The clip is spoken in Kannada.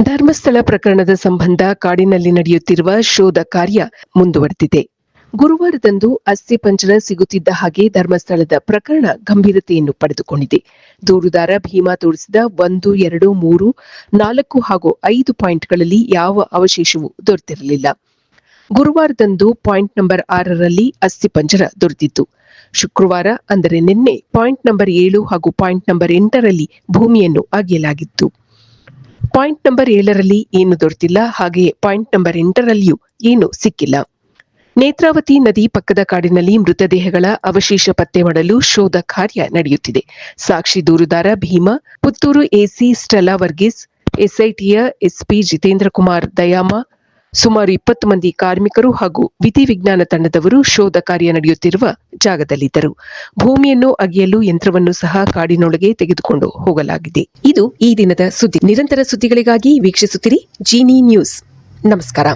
ಧರ್ಮಸ್ಥಳ ಪ್ರಕರಣದ ಸಂಬಂಧ ಕಾಡಿನಲ್ಲಿ ನಡೆಯುತ್ತಿರುವ ಶೋಧ ಕಾರ್ಯ ಮುಂದುವರೆದಿದೆ. ಗುರುವಾರದಂದು ಅಸ್ಥಿ ಪಂಜರ ಸಿಗುತ್ತಿದ್ದ ಹಾಗೆ ಧರ್ಮಸ್ಥಳದ ಪ್ರಕರಣ ಗಂಭೀರತೆಯನ್ನು ಪಡೆದುಕೊಂಡಿದೆ. ದೂರುದಾರ ಭೀಮಾ ತೋರಿಸಿದ ಒಂದು, ಎರಡು, ಮೂರು, ನಾಲ್ಕು ಹಾಗೂ ಐದು ಪಾಯಿಂಟ್ಗಳಲ್ಲಿ ಯಾವ ಅವಶೇಷವೂ ದೊರೆತಿರಲಿಲ್ಲ. ಗುರುವಾರದಂದು ಪಾಯಿಂಟ್ ನಂಬರ್ ಆರರಲ್ಲಿ ಅಸ್ಥಿ ಪಂಜರ ದೊರೆತಿತ್ತು. ಶುಕ್ರವಾರ, ಅಂದರೆ ನಿನ್ನೆ, ಪಾಯಿಂಟ್ ನಂಬರ್ ಏಳು ಹಾಗೂ ಪಾಯಿಂಟ್ ನಂಬರ್ ಎಂಟರಲ್ಲಿ ಭೂಮಿಯನ್ನು ಅಗೆಯಲಾಗಿತ್ತು. ಪಾಯಿಂಟ್ ನಂಬರ್ ಏಳರಲ್ಲಿ ಏನು ದೊರೆತಿಲ್ಲ ಹಾಗೆಯೇ ಪಾಯಿಂಟ್ ನಂಬರ್ ಎಂಟರಲ್ಲಿಯೂ ಏನು ಸಿಕ್ಕಿಲ್ಲ. ನೇತ್ರಾವತಿ ನದಿ ಪಕ್ಕದ ಕಾಡಿನಲ್ಲಿ ಮೃತದೇಹಗಳ ಅವಶೇಷ ಪತ್ತೆ ಮಾಡಲು ಶೋಧ ಕಾರ್ಯ ನಡೆಯುತ್ತಿದೆ. ಸಾಕ್ಷಿ ದೂರುದಾರ ಭೀಮಾ, ಪುತ್ತೂರು ಎಸಿ ಸ್ಟೆಲಾ ವರ್ಗೀಸ್, ಎಸ್ಐಟಿಯ ಎಸ್ಪಿ ಜಿತೇಂದ್ರ ಕುಮಾರ್ ದಯಾಮ ಸುಮಾರು ಇಪ್ಪತ್ತು ಮಂದಿ ಕಾರ್ಮಿಕರು ಹಾಗೂ ವಿಧಿ ವಿಜ್ಞಾನ ತಂಡದವರು ಶೋಧ ಕಾರ್ಯ ನಡೆಯುತ್ತಿರುವ ಜಾಗದಲ್ಲಿದ್ದರು. ಭೂಮಿಯನ್ನು ಅಗೆಯಲು ಯಂತ್ರವನ್ನು ಸಹ ಕಾಡಿನೊಳಗೆ ತೆಗೆದುಕೊಂಡು ಹೋಗಲಾಗಿದೆ. ಇದು ಈ ದಿನದ ಸುದ್ದಿ. ನಿರಂತರ ಸುದ್ದಿಗಳಿಗಾಗಿ ವೀಕ್ಷಿಸುತ್ತಿರಿ ಜೀನಿ ನ್ಯೂಸ್. ನಮಸ್ಕಾರ.